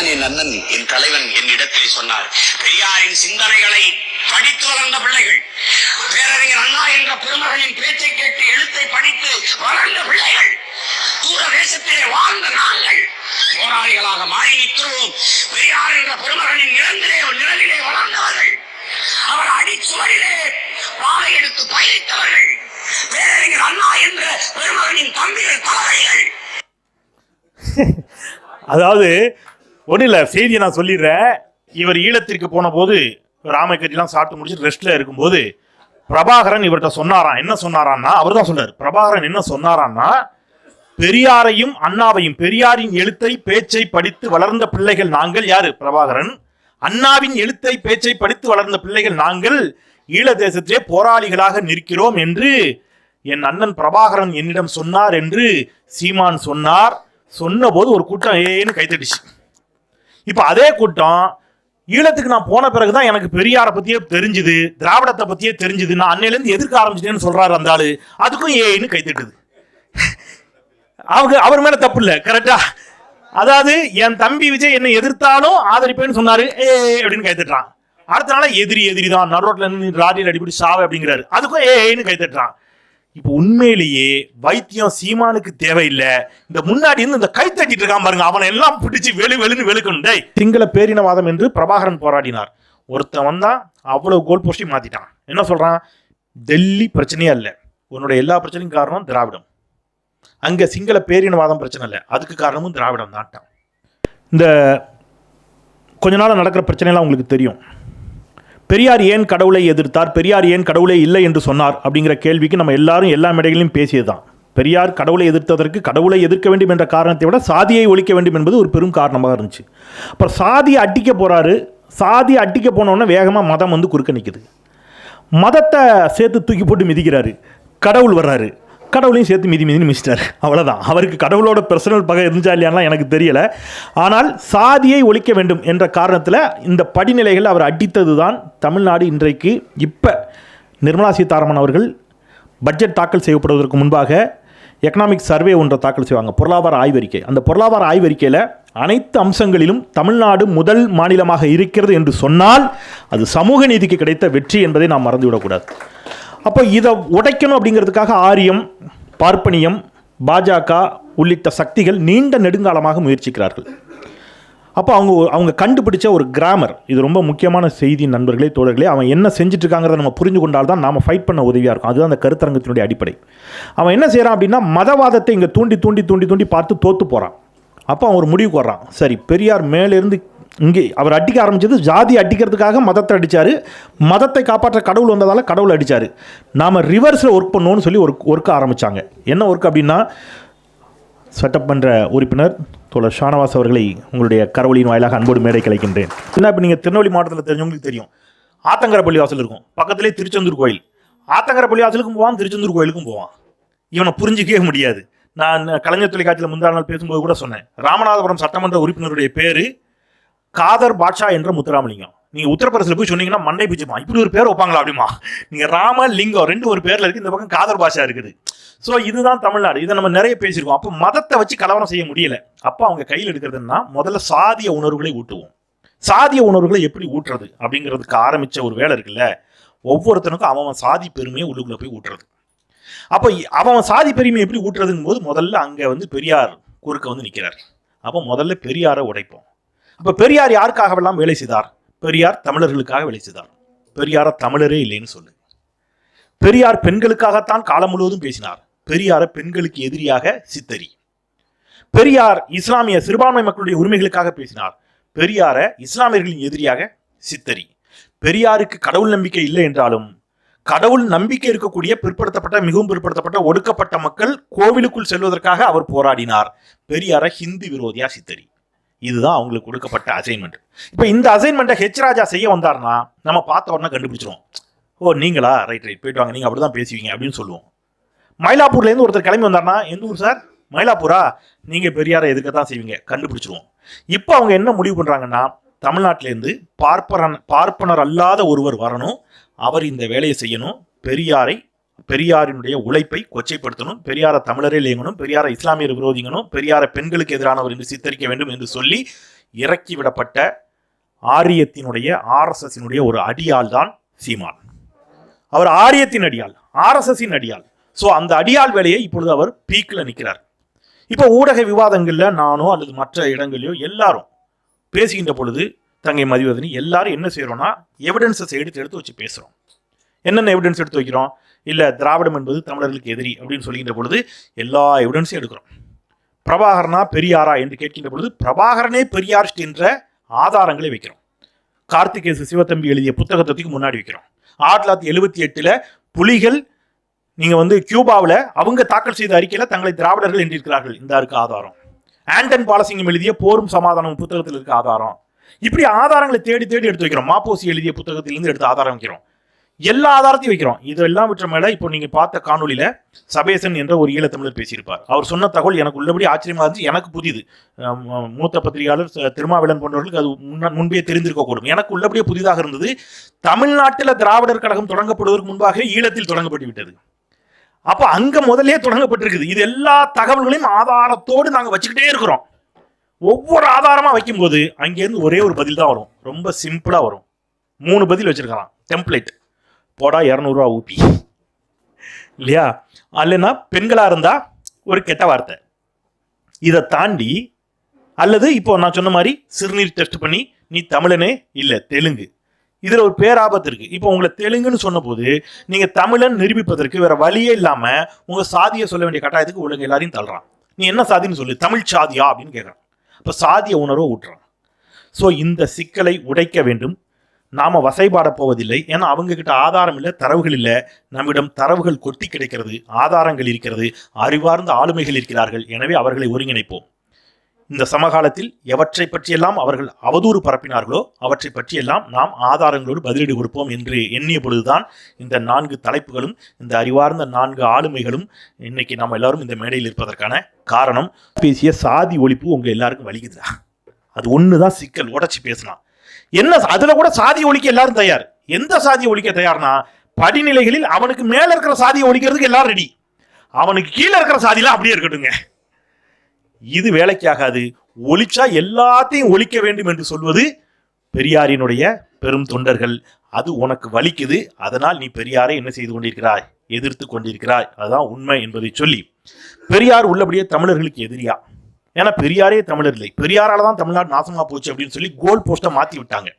அண்ணன் என் அண்ணன் என் தலைவன் என்னிடத்தில் சொன்னார். பெரியாரின் சிந்தனைகளை படித்து வளர்ந்த பிள்ளைகள் பேரறிஞர் அண்ணா என்ற பெருமகனின் பேச்சை கேட்டு எழுத்தை படித்து வளர்ந்த பிள்ளைகள் தூர தேசத்திலே வாழ்ந்த நாங்கள். போராளிகளாக மாறி நிற்கிறோம். பெரியார் என்ற பெருமகனின் நிலந்திலே நிழலிலே வளர்ந்தவர்கள். அவர் அடிச்சுவரிலே பாலை எடுத்து பயணித்தவர்கள் பேரறிஞர் அண்ணா என்ற பெருமகனின் தம்பிகள் தலைவர்கள். அதாவது ஒன்றும் இல்லை செய்தியை நான் சொல்லிடுறேன். இவர் ஈழத்திற்கு போன போது ராமக்கட்டிலாம் சாப்பிட்டு முடிச்சுட்டு ரெஸ்ட்ல இருக்கும்போது பிரபாகரன் இவர்கிட்ட சொன்னாராம். என்ன சொன்னாரான்னா அவர் தான் சொல்றாரு. பிரபாகரன் என்ன சொன்னாரான்னா பெரியாரையும் அண்ணாவையும் பெரியாரின் எழுத்தை பேச்சை படித்து வளர்ந்த பிள்ளைகள் நாங்கள் யாரு? பிரபாகரன். அண்ணாவின் எழுத்தை பேச்சை படித்து வளர்ந்த பிள்ளைகள் நாங்கள் ஈழ தேசத்திலே போராளிகளாக நிற்கிறோம் என்று என் அண்ணன் பிரபாகரன் என்னிடம் சொன்னார் என்று சீமான் சொன்னார். சொன்னபோது ஒரு கூட்டம் ஏன்னு கைத்தடிச்சு இப்போ அதே கூட்டம் ஈழத்துக்கு நான் போன பிறகு தான் எனக்கு பெரியாரை பற்றியே தெரிஞ்சுது திராவிடத்தை பற்றியே தெரிஞ்சுது. நான் அன்னையிலேருந்து எதிர்க்க ஆரம்பிச்சிட்டேன்னு சொல்கிறார் அந்த ஆள். அதுக்கும் ஏன்னு கைத்திட்டுது அவங்க அவர் மேலே தப்பு இல்லை கரெக்டா அதாவது என் தம்பி விஜய் என்னை எதிர்த்தாலும் ஆதரிப்பேன்னு சொன்னாரு ஏ அப்படின்னு கைத்தட்டுறான் அடுத்த நாள் எதிரி எதிரி தான் நடுரோட்டில் இருந்து ராடியில் அடிப்படி சாவை அப்படிங்கிறாரு. அதுக்கும் ஏன்னு கைத்தட்டுறான் இப்போ உண்மையிலேயே வைத்தியம் சீமானுக்கு தேவையில்லை. இந்த முன்னாடி இருந்து இந்த கை தட்டிட்டு இருக்கான் பாருங்க. அவனை எல்லாம் பிடிச்சி வெளு வெளுன்னு வெளுக்கணும். டேய் பேரினவாதம் என்று பிரபாகரன் போராடினார். ஒருத்தன் வந்தா அவ்வளவு கோல் போஸ்டையும் மாத்திட்டான். என்ன சொல்றான்? டெல்லி பிரச்சனையே இல்லை உன்னோட எல்லா பிரச்சனையும் காரணம் திராவிடம். அங்க சிங்கள பேரினவாதம் பிரச்சனை இல்லை. அதுக்கு காரணமும் திராவிடம் தான்ட்டான் இந்த கொஞ்ச நாள் நடக்கிற பிரச்சனைலாம் உங்களுக்கு தெரியும். பெரியார் ஏன் கடவுளை எதிர்த்தார்? பெரியார் ஏன் கடவுளே இல்லை என்று சொன்னார்? அப்படிங்கிற கேள்விக்கு நம்ம எல்லாரும் எல்லா மேடைகளிலும் பேசியதுதான். பெரியார் கடவுளை எதிர்த்ததற்கு கடவுளை எதிர்க்க வேண்டும் என்ற காரணத்தை விட சாதியை ஒழிக்க வேண்டும் என்பது ஒரு பெரும் காரணமாக இருந்துச்சு. அப்புறம் சாதியை அட்டிக்க போகிறாரு சாதியை அட்டிக்க போனோடனே வேகமாக மதம் வந்து குறுக்க நிற்குது மதத்தை சேர்த்து தூக்கி போட்டு மிதிக்கிறாரு. கடவுள் வர்றாரு. கடவுளையும் சேர்த்து மிதி மிதின்னு மிஸ்டர் அவ்வளோதான் அவருக்கு கடவுளோட பர்சனல் பகை இருந்துச்சா இல்லையாலாம் எனக்கு தெரியலை. ஆனால் சாதியை ஒழிக்க வேண்டும் என்ற காரணத்தில் இந்த படிநிலைகள் அவர் அடித்தது தான் தமிழ்நாடு இன்றைக்கு. இப்போ நிர்மலா சீதாராமன் அவர்கள் பட்ஜெட் தாக்கல் செய்யப்படுவதற்கு முன்பாக எக்கனாமிக் சர்வே ஒன்றை தாக்கல் செய்வாங்க. பொருளாதார ஆய்வறிக்கை. அந்த பொருளாதார ஆய்வறிக்கையில் அனைத்து அம்சங்களிலும் தமிழ்நாடு முதல் மாநிலமாக இருக்கிறது என்று சொன்னால் அது சமூக நீதிக்கு கிடைத்த வெற்றி என்பதை நாம் மறந்துவிடக்கூடாது. அப்போ இதை உடைக்கணும் அப்படிங்கிறதுக்காக ஆரியம் பார்ப்பனியம் பாஜக உள்ளிட்ட சக்திகள் நீண்ட நெடுங்காலமாக முயற்சிக்கிறார்கள். அப்போ அவங்க அவங்க கண்டுபிடிச்ச ஒரு கிராமர் இது ரொம்ப முக்கியமான செய்தி நண்பர்களே தோழர்களே அவன் என்ன செஞ்சுட்ருக்காங்கிறத நம்ம புரிஞ்சு கொண்டால் தான் நாம் ஃபைட் பண்ண உதவியாக இருக்கும். அதுதான் அந்த கருத்தரங்கத்தினுடைய அடிப்படை. அவன் என்ன செய்கிறான் அப்படின்னா மதவாதத்தை இங்கே தூண்டி தூண்டி தூண்டி தூண்டி பார்த்து தோற்று போகிறான் அப்போ அவன் ஒரு முடிவுக்கு வர்றான். சரி பெரியார் மேலேருந்து இங்கே அவர் அடிக்க ஆரம்பிச்சது ஜாதி அடிக்கிறதுக்காக மதத்தை அடித்தார் மதத்தை காப்பாற்ற கடவுள் வந்ததால் கடவுள் அடித்தார் நாம் ரிவர்ஸில் ஒர்க் பண்ணோன்னு சொல்லி ஒர்க் ஒர்க் ஆரம்பிச்சாங்க. என்ன ஒர்க் அப்படின்னா சட்டமன்ற உறுப்பினர் தோழர் ஷானவாஸ் அவர்களை உங்களுடைய கரவொலியின் வாயிலாக அன்போடு மேடை கலைக்கின்றேன். என்ன இப்போ நீங்கள் திருநெல்வேலி மாவட்டத்தில் தெரிஞ்சவங்களுக்கு தெரியும். ஆத்தங்கரப்பள்ளி வாசல் இருக்கும். பக்கத்திலே திருச்செந்தூர் கோயில். ஆத்தங்கரப்பள்ளி வாசலுக்கும் போவான் திருச்செந்தூர் கோயிலுக்கும் போவான். இவனை புரிஞ்சிக்கவே முடியாது. நான் கலைஞர் தொலைக்காட்சியில் முந்தா நாள் பேசும்போது கூட சொன்னேன். ராமநாதபுரம் சட்டமன்ற உறுப்பினருடைய பேர் காதர் பாட்ஷா என்ற முத்துராமலிங்கம். நீங்க உத்தரப்பிரதேசத்தில் போய் சொன்னீங்கன்னா மண்டை பிச்சுமா இப்படி ஒரு பேர் வைப்பாங்களா அப்படிமா? நீங்க ராம லிங்கம் ரெண்டு ஒரு பேர்ல இருக்கு இந்த பக்கம் காதர் பாஷா இருக்குது. ஸோ இதுதான் தமிழ்நாடு. இதை நம்ம நிறைய பேசியிருக்கோம். அப்போ மதத்தை வச்சு கலவரம் செய்ய முடியல. அப்போ அவங்க கையில் எடுக்கிறதுன்னா முதல்ல சாதிய உணர்வுகளை ஊட்டுவோம். சாதிய உணர்வுகளை எப்படி ஊட்டுறது அப்படிங்கிறதுக்கு ஆரம்பிச்ச ஒரு வேலை இருக்குல்ல? ஒவ்வொருத்தனுக்கும் அவன் சாதி பெருமையை உள்ளுக்குள்ள போய் ஊட்டுறது. அப்போ அவன் சாதி பெருமையை எப்படி ஊட்டுறதுங்கும் போது முதல்ல அங்கே வந்து பெரியார் குறுக்க வந்து நிற்கிறார் அப்போ முதல்ல பெரியாரை உடைப்போம். அப்போ பெரியார் யாருக்காகவெல்லாம் வேலை செய்தார்? பெரியார் தமிழர்களுக்காக வேலை செய்தார். பெரியார தமிழரே இல்லைன்னு சொல்லு. பெரியார் பெண்களுக்காகத்தான் காலம் முழுவதும் பேசினார். பெரியார பெண்களுக்கு எதிரியாக சித்தரி. பெரியார் இஸ்லாமிய சிறுபான்மை மக்களுடைய உரிமைகளுக்காக பேசினார். பெரியார இஸ்லாமியர்களின் எதிரியாக சித்தரி. பெரியாருக்கு கடவுள் நம்பிக்கை இல்லை என்றாலும் கடவுள் நம்பிக்கை இருக்கக்கூடிய பிற்படுத்தப்பட்ட மிகவும் பிற்படுத்தப்பட்ட ஒடுக்கப்பட்ட மக்கள் கோவிலுக்குள் செல்வதற்காக அவர் போராடினார். பெரியார ஹிந்து விரோதியா சித்தரி. இதுதான் அவங்களுக்கு கொடுக்கப்பட்ட அசைன்மெண்ட் இப்போ இந்த அசைன்மெண்ட்டை ஹெச் ராஜா செய்ய வந்தார்னா நம்ம பார்த்த உடனே கண்டுபிடிச்சிருவோம். ஓ நீங்களா? ரைட் ரைட் போயிட்டு வாங்க. நீங்கள் அப்படி தான் பேசுவீங்க அப்படின்னு சொல்லுவோம். மயிலாப்பூர்லேருந்து ஒருத்தர் கிளம்பி வந்தார்னா எந்த ஊர் சார்? மயிலாப்பூரா? நீங்கள் பெரியாரை எதுக்க தான் செய்வீங்க? கண்டுபிடிச்சிருவோம். இப்போ அவங்க என்ன முடிவு பண்ணுறாங்கன்னா தமிழ்நாட்டிலேருந்து பார்ப்பரன் பார்ப்பனர் அல்லாத ஒருவர் வரணும். அவர் இந்த வேலையை செய்யணும். பெரியாரை பெரியாரினுடைய உழைப்பை கொச்சைப்படுத்தணும் பெரியார தமிழரே இயங்கணும் பெரியார இஸ்லாமியர் விரோதிங்கணும் பெரியார பெண்களுக்கு எதிரானவர் என்று சித்தரிக்க வேண்டும் என்று சொல்லி இறக்கி விடப்பட்ட ஆரியத்தினுடைய ஆர்எஸ்எஸ்னுடைய ஒரு அடியால் தான் சீமான். அவர் ஆரியத்தின் அடியால் ஆர்எஸ்எஸ்ஸின் அடியால் ஸோ அந்த அடியால் வேலையை இப்பொழுது அவர் பீக்கில் நிற்கிறார். இப்போ ஊடக விவாதங்களில் நானோ அல்லது மற்ற இடங்களையோ எல்லாரும் பேசுகின்ற பொழுது தங்கை மதிவதனி எல்லாரும் என்ன செய்கிறோன்னா எவிடன்ஸஸ் எடுத்து எடுத்து வச்சு பேசுகிறோம் என்னென்ன எவிடன்ஸ் எடுத்து வைக்கிறோம்? இல்லை திராவிடம் என்பது தமிழர்களுக்கு எதிரி அப்படின்னு சொல்லுகின்ற பொழுது எல்லா எவிடன்ஸையும் எடுக்கிறோம். பிரபாகரனா பெரியாரா என்று கேட்கின்ற பொழுது பிரபாகரனே பெரியார் என்ற ஆதாரங்களை வைக்கிறோம். கார்த்திகேசு சிவத்தம்பி எழுதிய புத்தகத்துக்கு முன்னாடி வைக்கிறோம். ஆயிரத்தி தொள்ளாயிரத்தி எழுபத்தி எட்டில் புலிகள் நீங்கள் வந்து கியூபாவில் அவங்க தாக்கல் செய்த அறிக்கையில் தங்களை திராவிடர்கள் என்றிருக்கிறார்கள். இந்த இருக்கு ஆதாரம். ஆண்டன் பாலசிங்கம் எழுதிய போரும் சமாதானம் புத்தகத்தில் இருக்க ஆதாரம். இப்படி ஆதாரங்களை தேடி தேடி எடுத்து வைக்கிறோம். மாப்போசி எழுதிய புத்தகத்திலிருந்து எடுத்து ஆதாரம் வைக்கிறோம். எல்லா ஆதாரத்தையும் வைக்கிறோம். இதெல்லாம் விற்ற மேல இப்போ நீங்க பார்த்த காணொலியில சபேசன் என்ற ஒரு ஈழத்தமிழர் பேசியிருப்பார். அவர் சொன்ன தகவல் எனக்கு உள்ளபடி ஆச்சரியமா இருந்துச்சு. எனக்கு புதிது. மூத்த பத்திரிகையாளர் திருமாவிளன் திருமாவேலன் போன்றவர்களுக்கு அது முன்ன- முன்பே தெரிந்திருக்க கூடும். எனக்கு உள்ளபடியே புதிதாக இருந்தது தமிழ்நாட்டில் திராவிடர் கழகம் தொடங்கப்படுவதற்கு முன்பாக ஈழத்தில் தொடங்கப்பட்டு விட்டது. அப்போ அங்க முதலே தொடங்கப்பட்டிருக்குது. இது எல்லா தகவல்களையும் ஆதாரத்தோடு நாங்கள் வச்சுக்கிட்டே இருக்கிறோம். ஒவ்வொரு ஆதாரமாக வைக்கும்போது அங்கேருந்து ஒரே ஒரு பதில் தான் வரும். ரொம்ப சிம்பிளாக வரும். மூணு பதில் வச்சுருக்கலாம். டெம்ப்ளேட். போடா இரநூறுவா ஊபி இல்லையா? அல்லனா பெண்களா இருந்தா ஒரு கெட்ட வார்த்தை. இதை தாண்டி அல்லது இப்போ நான் சொன்ன மாதிரி சிறுநீர் டெஸ்ட் பண்ணி நீ தமிழனே இல்லை தெலுங்கு. இதில் ஒரு பேராபத்து இருக்குது இப்போ உங்களை தெலுங்குன்னு சொன்னபோது நீங்கள் தமிழன் நிரூபிப்பதற்கு வேற வழியே இல்லாமல் உங்கள் சாதியை சொல்ல வேண்டிய கட்டாயத்துக்கு உலக எல்லாரையும் தள்ளுறான். நீ என்ன சாதின்னு சொல்லு. தமிழ் சாதியா அப்படின்னு கேட்கறான் இப்போ சாதிய உணர்வை ஊட்டுறான். ஸோ இந்த சிக்கலை உடைக்க வேண்டும். நாம் வசைபாட போவதில்லை. ஏன்னா அவங்க கிட்ட ஆதாரம் இல்லை தரவுகள் இல்லை. நம்மிடம் தரவுகள் கொட்டி கிடைக்கிறது ஆதாரங்கள் இருக்கிறது அறிவார்ந்த ஆளுமைகள் இருக்கிறார்கள். எனவே அவர்களை ஒருங்கிணைப்போம். இந்த சமகாலத்தில் எவற்றை பற்றியெல்லாம் அவர்கள் அவதூறு பரப்பினார்களோ அவற்றை பற்றியெல்லாம் நாம் ஆதாரங்களோடு பதிலீடு கொடுப்போம் என்று எண்ணிய பொழுதுதான் இந்த நான்கு தலைப்புகளும் இந்த அறிவார்ந்த நான்கு ஆளுமைகளும் இன்னைக்கு நாம் எல்லாரும் இந்த மேடையில் இருப்பதற்கான காரணம். பேசிய சாதி ஒழிப்பு உங்கள் எல்லாருக்கும் வலிக்குதா அது ஒன்று தான் சிக்கல். உடச்சி பேசலாம். என்ன அதுல கூட சாதி ஒழிக்க எல்லாரும் தயார். எந்த சாதியை ஒழிக்க தயார்னா படிநிலைகளில் அவனுக்கு மேல இருக்கிற சாதியை ஒழிக்கிறதுக்கு எல்லாரும் ரெடி அவனுக்கு கீழே இருக்கிற சாதியெல்லாம் அப்படியே இருக்கட்டுங்க. இது வேலைக்காகாது. ஒழிச்சா எல்லாத்தையும் ஒழிக்க வேண்டும் என்று சொல்வது பெரியாரினுடைய பெரும் தொண்டர்கள். அது உனக்கு வலிக்குது. அதனால் நீ பெரியாரை என்ன செய்து கொண்டிருக்கிறாய்? எதிர்த்து கொண்டிருக்கிறாய். அதுதான் உண்மை என்பதை சொல்லி பெரியார் உள்ளபடியே தமிழர்களுக்கு எதிரியா? ஏன்னா பெரியாரே தமிழர் இல்லை. பெரியாரால் தான் தமிழ்நாடு நாசமாக போச்சு அப்படின்னு சொல்லி கோல் போஸ்ட்டை மாற்றி விட்டாங்க.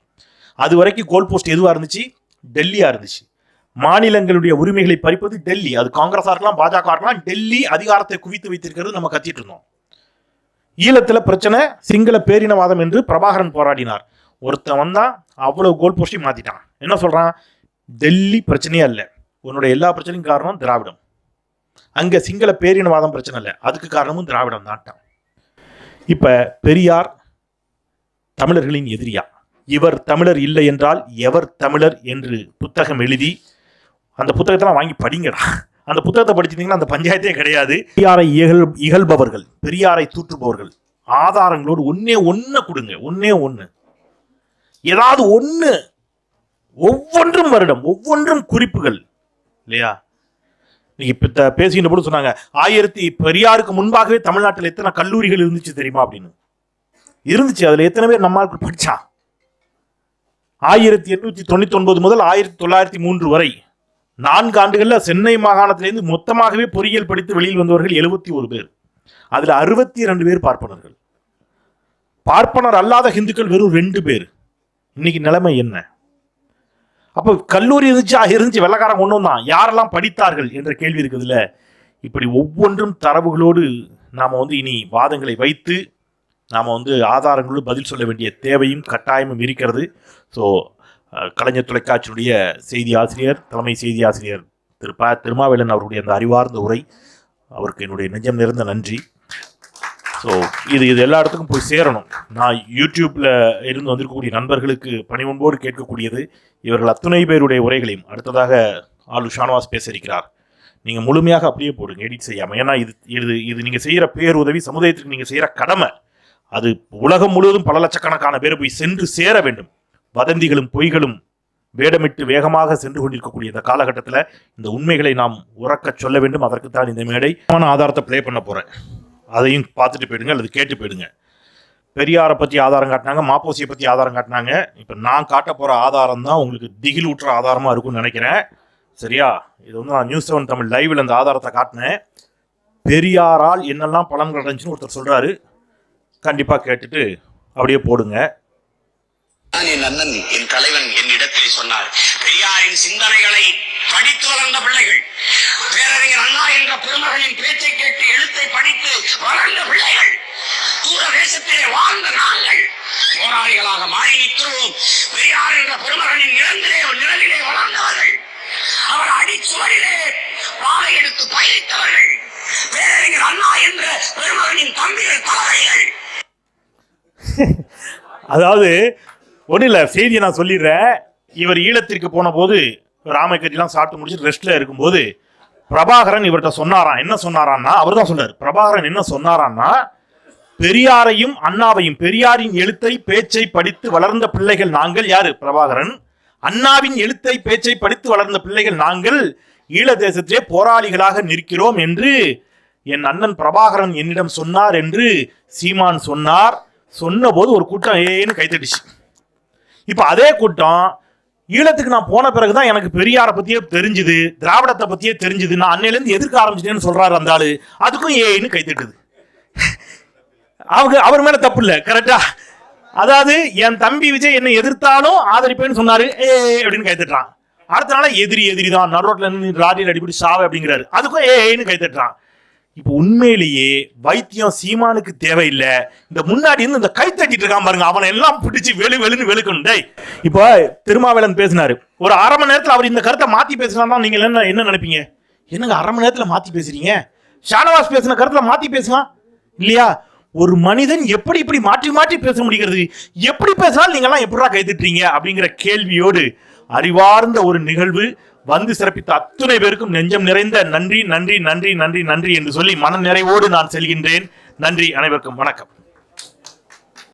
அது வரைக்கும் கோல் போஸ்ட் எதுவாக இருந்துச்சு? டெல்லியாக இருந்துச்சு. மாநிலங்களுடைய உரிமைகளை பறிப்பது டெல்லி. அது காங்கிரஸாக இருக்கலாம் பாஜக இருக்கலாம் டெல்லி அதிகாரத்தை குவித்து வைத்திருக்கிறது நம்ம கத்திட்டு இருந்தோம். ஈழத்தில் பிரச்சனை சிங்கள பேரினவாதம் என்று பிரபாகரன் போராடினார். ஒருத்தன் வந்தா அவ்வளோ கோல் போஸ்டையும் மாற்றிட்டான் என்ன சொல்கிறான் டெல்லி பிரச்சனையே இல்லை உன்னுடைய எல்லா பிரச்சனையும் காரணம் திராவிடம். அங்கே சிங்கள பேரினவாதம் பிரச்சனை இல்லை. அதுக்கு காரணமும் திராவிடம் தான்ட்டான் இப்போ பெரியார் தமிழர்களின் எதிரியா? இவர் தமிழர் இல்லை என்றால் எவர் தமிழர் என்று புத்தகம் எழுதி அந்த புத்தகத்தெல்லாம் வாங்கி படிங்கடா. அந்த புத்தகத்தை படிச்சிருந்தீங்கன்னா அந்த பஞ்சாயத்தே கிடையாது. பெரியாரை இகழ் இகழ்பவர்கள் பெரியாரை தூற்றுபவர்கள் ஆதாரங்களோடு ஒன்னே ஒன்று கொடுங்க ஒன்னே ஒன்று ஏதாவது ஒன்று ஒவ்வொன்றும் வருடம் ஒவ்வொன்றும் குறிப்புகள் இல்லையா? இப்ப பேசுகின்ற போது சொன்னாங்க ஆயிரத்தி பெரியாருக்கு முன்பாகவே தமிழ்நாட்டில் எத்தனை கல்லூரிகள் இருந்துச்சு தெரியுமா அப்படின்னு. இருந்துச்சு அதில் எத்தனை பேர் நம்மளுக்கு படித்தான் ஆயிரத்தி எண்ணூற்றி தொண்ணூற்றி ஒன்பது முதல் ஆயிரத்தி தொள்ளாயிரத்தி மூன்று வரை நான்கு ஆண்டுகளில் சென்னை மாகாணத்திலேருந்து மொத்தமாகவே பொறியியல் படித்து வெளியில் வந்தவர்கள் எழுபத்தி ஒரு பேர். அதில் அறுபத்தி இரண்டு பேர் பார்ப்பனர்கள். பார்ப்பனர் அல்லாத ஹிந்துக்கள் வெறும் ரெண்டு பேர். இன்னைக்கு நிலைமை என்ன? அப்போ கல்லூரி இருந்துச்சு இருந்துச்சு வெள்ளக்காரன் ஒன்று தான் யாரெல்லாம் படித்தார்கள் என்ற கேள்வி இருக்குதுல்ல? இப்படி ஒவ்வொன்றும் தரவுகளோடு நாம் வந்து இனி வாதங்களை வைத்து நாம் வந்து ஆதாரங்களோடு பதில் சொல்ல வேண்டிய தேவையும் கட்டாயமும் இருக்கிறது. ஸோ கலைஞர் தொலைக்காட்சியுடைய செய்தி ஆசிரியர் தலைமை செய்தி ஆசிரியர் திரு ப. திருமாவேலன் அவருடைய அந்த அறிவார்ந்த உரை அவருக்கு என்னுடைய நெஞ்சம் நிறைந்த நன்றி. ஸோ இது இது எல்லா இடத்துக்கும் போய் சேரணும். நான் யூடியூப்ல இருந்து வந்திருக்கக்கூடிய நண்பர்களுக்கு பணிவன்போடு கேட்கக்கூடியது இவர்கள் அத்துணை பேருடைய உரைகளையும். அடுத்ததாக ஆளு ஷானவாஸ் பேச இருக்கிறார் நீங்கள் முழுமையாக அப்படியே போடுங்க எடிட் செய்யாமல் ஏன்னா இது இது இது நீங்கள் செய்கிற பேருதவி சமுதாயத்துக்கு நீங்கள் செய்கிற கடமை. அது உலகம் முழுவதும் பல லட்சக்கணக்கான பேர் போய் சென்று சேர வேண்டும். வதந்திகளும் பொய்களும் வேடமிட்டு வேகமாக சென்று கொண்டிருக்கக்கூடிய இந்த காலகட்டத்தில் இந்த உண்மைகளை நாம் உறக்கச் சொல்ல வேண்டும். அதற்குத்தான் இந்த மேடை ஆதாரத்தை ப்ளே பண்ண போகிறேன் அதையும் பார்த்துட்டு போயிடுங்க அல்லது கேட்டு போயிடுங்க. பெரியாரை பற்றி ஆதாரம் காட்டினாங்க மாப்போசியை பற்றி ஆதாரம் காட்டினாங்க. இப்போ நான் காட்ட போகிற ஆதாரம் தான் உங்களுக்கு திகில் ஊற்ற ஆதாரமாக இருக்கும்னு நினைக்கிறேன். சரியா? இது வந்து நான் நியூஸ் செவன் தமிழ் லைவில் அந்த ஆதாரத்தை காட்டினேன். பெரியாரால் என்னெல்லாம் பலன்கள் கிடந்துச்சுன்னு ஒருத்தர் சொல்கிறாரு கண்டிப்பாக கேட்டுட்டு அப்படியே போடுங்க. நான் என் அண்ணன் என் தலைவன் என்னிடத்தில் சொன்னார். பெரியாரின் சிந்தனைகளை படித்து வளர்ந்த பிள்ளைகள் பேரறிஞர் அண்ணா என்ற பெருமகனின் பேச்சை கேட்டு எழுத்தை படித்து வளர்ந்த பிள்ளைகள் தூர தேசத்திலே வாழ்ந்த நாங்கள். போராளிகளாக மாறி நிற்கிறோம். பெரியார் என்ற பெருமகனின் நிலந்திலே நிழலிலே வளர்ந்தவர்கள். அவர் அடிச்சுவரிலே பாலை எடுத்து பயணித்தவர்கள் பேரறிஞர் அண்ணா என்ற பெருமகனின் தம்பிகள் தலைவர்கள். அதாவது ஒன்றும் இல்லை செய்தியை நான் சொல்லிடுறேன். இவர் ஈழத்திற்கு போன போது ராமக்கட்டிலாம் சாப்பிட்டு முடிச்சுட்டு ரெஸ்ட்ல இருக்கும்போது பிரபாகரன் இவர்கிட்ட சொன்னாராம். என்ன சொன்னாரான்னா அவர் தான் சொல்றாரு. பிரபாகரன் என்ன சொன்னாரான்னா பெரியாரையும் அண்ணாவையும் பெரியாரின் எழுத்தை பேச்சை படித்து வளர்ந்த பிள்ளைகள் நாங்கள் யாரு? பிரபாகரன். அண்ணாவின் எழுத்தை பேச்சை படித்து வளர்ந்த பிள்ளைகள் நாங்கள் ஈழ தேசத்திலே போராளிகளாக நிற்கிறோம் என்று என் அண்ணன் பிரபாகரன் என்னிடம் சொன்னார் என்று சீமான் சொன்னார். சொன்னபோது ஒரு கூட்டம் ஏன்னு கைத்தடிச்சு இப்போ அதே கூட்டம் ஈழத்துக்கு நான் போன பிறகு தான் எனக்கு பெரியாரை பற்றியே தெரிஞ்சுது திராவிடத்தை பற்றியே தெரிஞ்சுது. நான் அன்னையிலேருந்து எதிர்க்க ஆரம்பிச்சிட்டேன்னு சொல்கிறாரு அந்த ஆள். அதுக்கும் ஏன்னு கைத்திட்டுது அவங்க அவர் மேலே தப்பு இல்லை கரெக்டா அதாவது என் தம்பி விஜய் என்னை எதிர்த்தாலும் ஆதரிப்பேன்னு சொன்னாரு ஏ அப்படின்னு கைத்தட்டுறான் அடுத்த நாள் எதிரி எதிரி தான் நடுரோட்டில் இருந்து ராடியில் அடிப்படி சாவை அப்படிங்கிறாரு. அதுக்கும் ஏன்னு கைத்தட்டுறான் இப்போ உண்மையிலேயே வைத்தியம் சீமானுக்கு தேவையில்லை. இந்த முன்னாடி இருந்து இந்த கை தட்டிட்டு இருக்கான் பாருங்க. அவனை எல்லாம் பிடிச்சி வெளு வெளுன்னு வெளுக்கணும். டேய் இப்போ திருமாவேலன் பேசினாரு. ஒரு அரை மணி நேரத்தில் அவர் இந்த கருத்தை மாற்றி பேசினா நீங்க என்ன என்ன நினைப்பீங்க? என்னங்க அரை மணி நேரத்தில் மாற்றி பேசுறீங்க? ஷானவாஸ் பேசின கருத்தில் மாற்றி பேசலாம் இல்லையா? ஒரு மனிதன் எப்படி இப்படி மாற்றி மாற்றி பேச முடிகிறது? எப்படி பேசினாலும் நீங்கெல்லாம் கை கைதிட்டுறீங்க அப்படிங்கிற கேள்வியோடு அறிவார்ந்த ஒரு நிகழ்வு வந்து சிறப்பித்த அத்துணை பேருக்கும் நெஞ்சம் நிறைந்த நன்றி நன்றி நன்றி நன்றி நன்றி என்று சொல்லி மன நிறைவோடு நான் செல்கின்றேன். நன்றி அனைவருக்கும் வணக்கம்.